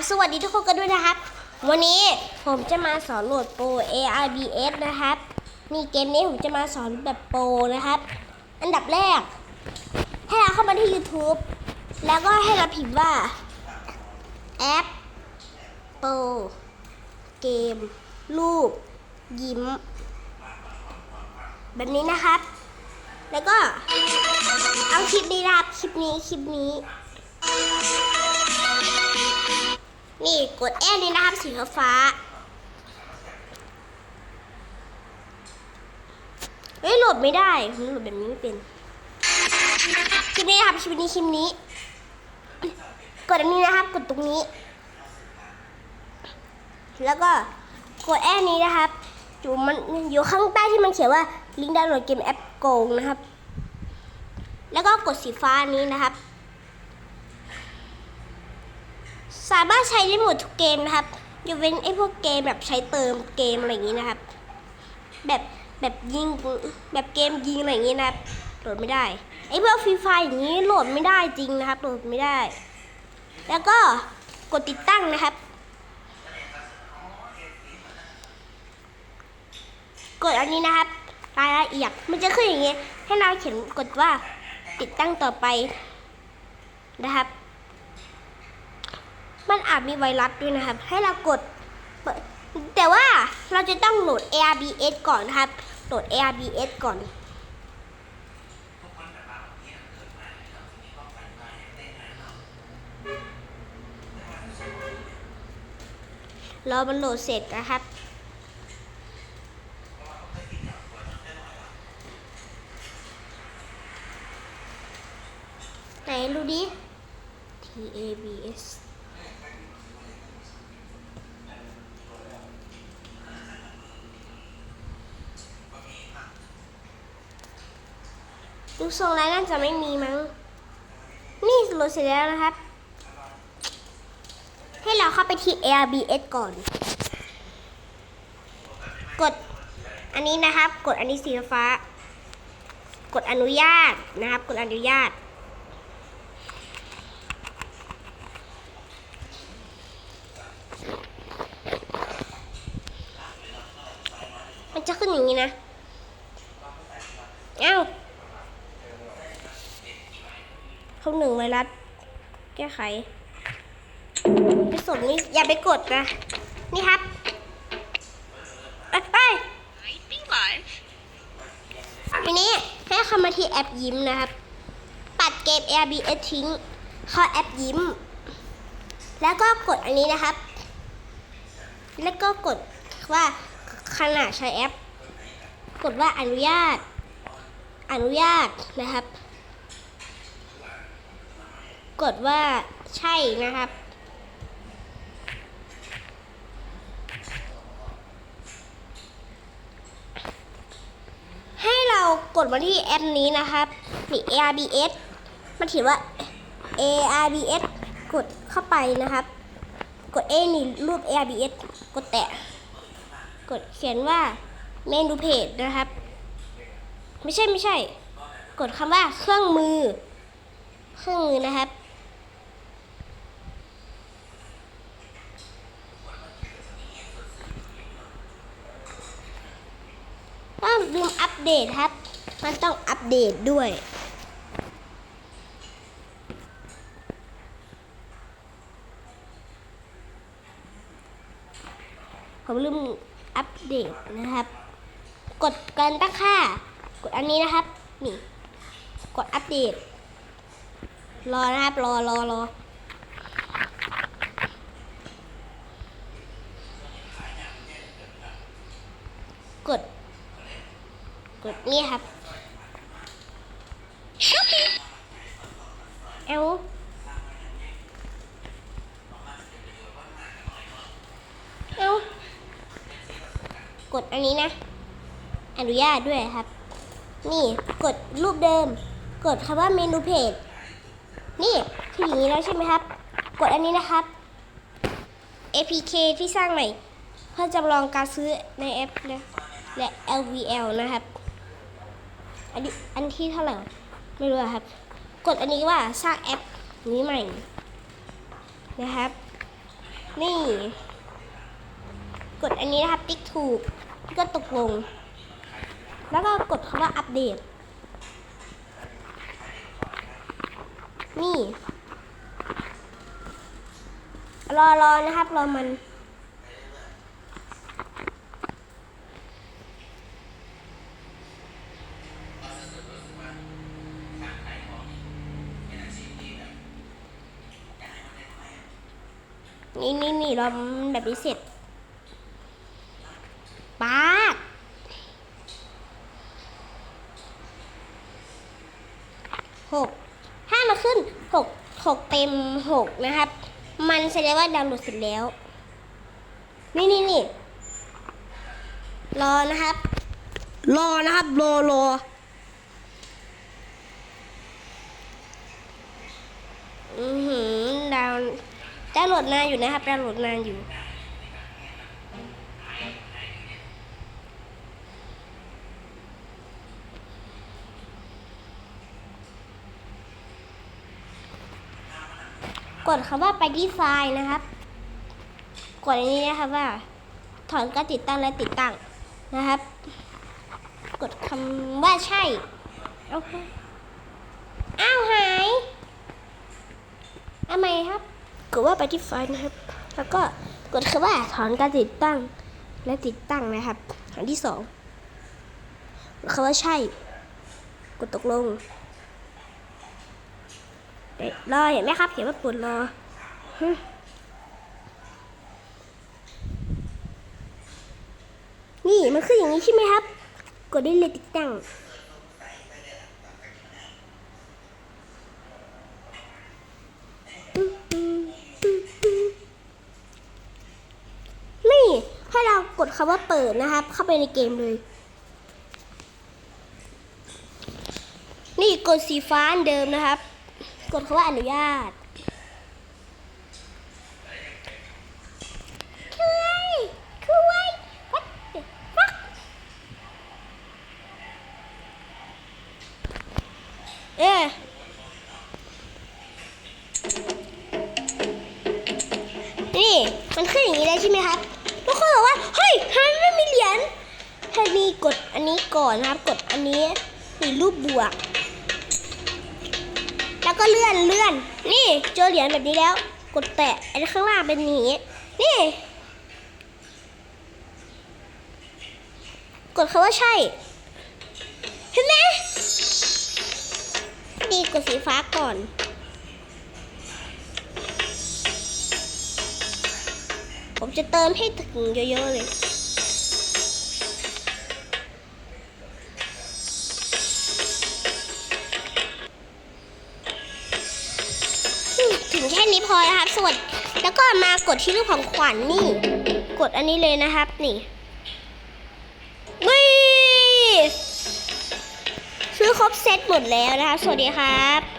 บสวัสดีทุกคนกันด้วยนะครับ วันนี้ผมจะมาสอนโหลดโปร ARBS นะครับ นี่เกมนี้ผมจะมาสอนแบบโปรนะครับ อันดับแรก ให้เราเข้ามาที่ YouTube แล้วก็ให้เราพิมพ์ว่าแอปโปรเกม รูป ยิ้ม แบบนี้นะครับ แล้วก็เอาคลิปนี้นะครับ คลิปนี้คลิปนี้ นี่กดแอดนี้นะครับสีฟ้าเฮ้ยโหลดไม่ได้ผมโหลดแบบนี้ไม่เป็นคลิปนี้นะครับคลิปนี้คลิปนี้ กดอันนี้นะครับ กดตรงนี้ แล้วก็กดแอดนี้นะครับอยู่มันอยู่ข้างใต้ที่มันเขียนว่าลิงก์ดาวน์โหลดเกมแอปโกงนะครับ แล้วก็กดสีฟ้านี้นะครับ สามารถใช้ได้หมดทุกเกมนะครับยกเว้นไอ้พวกเกมแบบใช้เติมเกมอะไรอย่างนี้นะครับ แบบแบบยิงแบบเกมยิงอะไรอย่างนี้นะครับโหลดไม่ได้ไอ้พวกฟรีไฟอย่างนี้โหลดไม่ได้จริงนะครับโหลดไม่ได้ แล้วก็กดติดตั้งนะครับ กดอันนี้นะครับรายละเอียดมันจะขึ้นอย่างนี้ให้เราเขียนกดว่าติดตั้งต่อไปนะครับ มันอาจมีไวรัสด้วยนะครับ ให้เรากด แต่ว่าเราจะต้องโหลด ARBS ก่อนนะครับ โหลด ARBS ก่อน รอมันโหลดเสร็จนะครับไหนดูดิ TABS ดูทรงแล้วน่าจะไม่มีมั้ง นี่โหลดเสร็จแล้วนะครับ ให้เราเข้าไปที่ ARBS ก่อน กดอันนี้นะครับ กดอันนี้สีฟ้า กดอนุญาตนะครับ กดอนุญาต มันจะขึ้นอย่างนี้นะ เอ้าเขาหนึ่งไวรัสแก้ไขไปสนนี่อย่าไปกดนะ นี่ครับเอ้ยเอ้ย Be live. ทีนี้ให้เข้ามาที่แอปยิ้มนะครับ ปัดเกม AirBS ทิ้งเข้าแอปยิ้ม แล้วก็กดอันนี้นะครับ แล้วก็กดว่าขณะใช้แอป กดว่าอนุญาต อนุญาตนะครับ กดว่าใช่นะครับ ให้เรากดมาที่แอปนี้นะครับนี่ ARBS มันเขียนว่า ARBS กดเข้าไปนะครับ กด A นี่รูป ARBS กดแตะ กดเขียนว่าเมนูเพจนะครับ ไม่ใช่ไม่ใช่ กดคำว่าเครื่องมือ เครื่องมือนะครับ ก็ลืมอัปเดตครับ มันต้องอัปเดตด้วย ผมลืมอัปเดตนะครับ กดการตั้งค่า กดอันนี้นะครับ นี่ กดอัปเดต รอนะครับ รอรอรอ กดนี่ครับ Shopping. เอลเอลกดอันนี้นะ อนุญาตด้วยครับ นี่กดรูปเดิม กดคำว่าเมนูเพจนี่คืออย่างนี้แล้วใช่ไหมครับ กดอันนี้นะครับ APK ที่สร้างใหม่ เพื่อจำลองการซื้อในแอปนะและ LVL นะครับ อันนี้อันที่เท่าไหร่ไม่รู้อะครับ กดอันนี้ว่าสร้างแอปนี้ใหม่นะครับ นี่ กดอันนี้นะครับ ติ๊กถูกก็ตกลง แล้วก็กดคำว่าอัปเดต นี่ รอรอนะครับ รอมัน นี่นี่นี่เราแบบนี้เสร็จป๊าดหกถ้ามาขึ้นหกหกเต็มหกนะครับ มันแสดงว่าดาวน์โหลดเสร็จแล้ว นี่นี่นี่รอนะครับ รอนะครับ รอรออือหือ ดาวน์โหลดนานอยู่นะครับดาวน์โหลดนานอยู่ กดคำว่าไปที่ไฟล์นะครับ กดอันนี้นะครับว่า ถอนการติดตั้งและติดตั้งนะครับ กดคำว่าใช่เอาค่ะอ้าวหายเอาใหม่ครับ ดว่าไปที่ไฟล์นะครับ แล้วก็กดคำว่าถอนการติดตั้งและติดตั้งนะครับอันที่สองกดคำว่าใช่ กดตกลงรอเห็นไหมครับ เห็นว่าปวดรอนี่มันขึ้นอย่างนี้ใช่ไหมครับ กดได้เลยติดตั้งนี่ให้เรากด คำว่าเปิดนะครับ เข้าไปในเกมเลย นี่กดสีฟ้าเดิมนะครับ กดคำว่าอนุญาตคือไอ้คือไอ้ what the fuck เออนี่ มันขึ้นอย่างนี้ได้ใช่ไหมครับ ทุกคนบอกว่าเฮ้ยฮันไม่มีเหรียญถ้ามีกดอันนี้ก่อนนะครับ กดอันนี้มีรูปบวก แล้วก็เลื่อนเลื่อน นี่เจอเหรียญแบบนี้แล้ว กดแตะไอ้ข้างล่างเป็นอย่างนี้ นี่ กดคำว่าใช่ เห็นไหมดีกดสีฟ้าก่อน ผมจะเติมให้ถึงเยอะๆเลย ถึงแค่นี้พอนะครับสวัสดีแล้วก็มากดที่รูปของขวัญนนี่ กดอันนี้เลยนะครับ นี่นี่ซื้อครบเซตหมดแล้วนะคะ สวัสดีครับ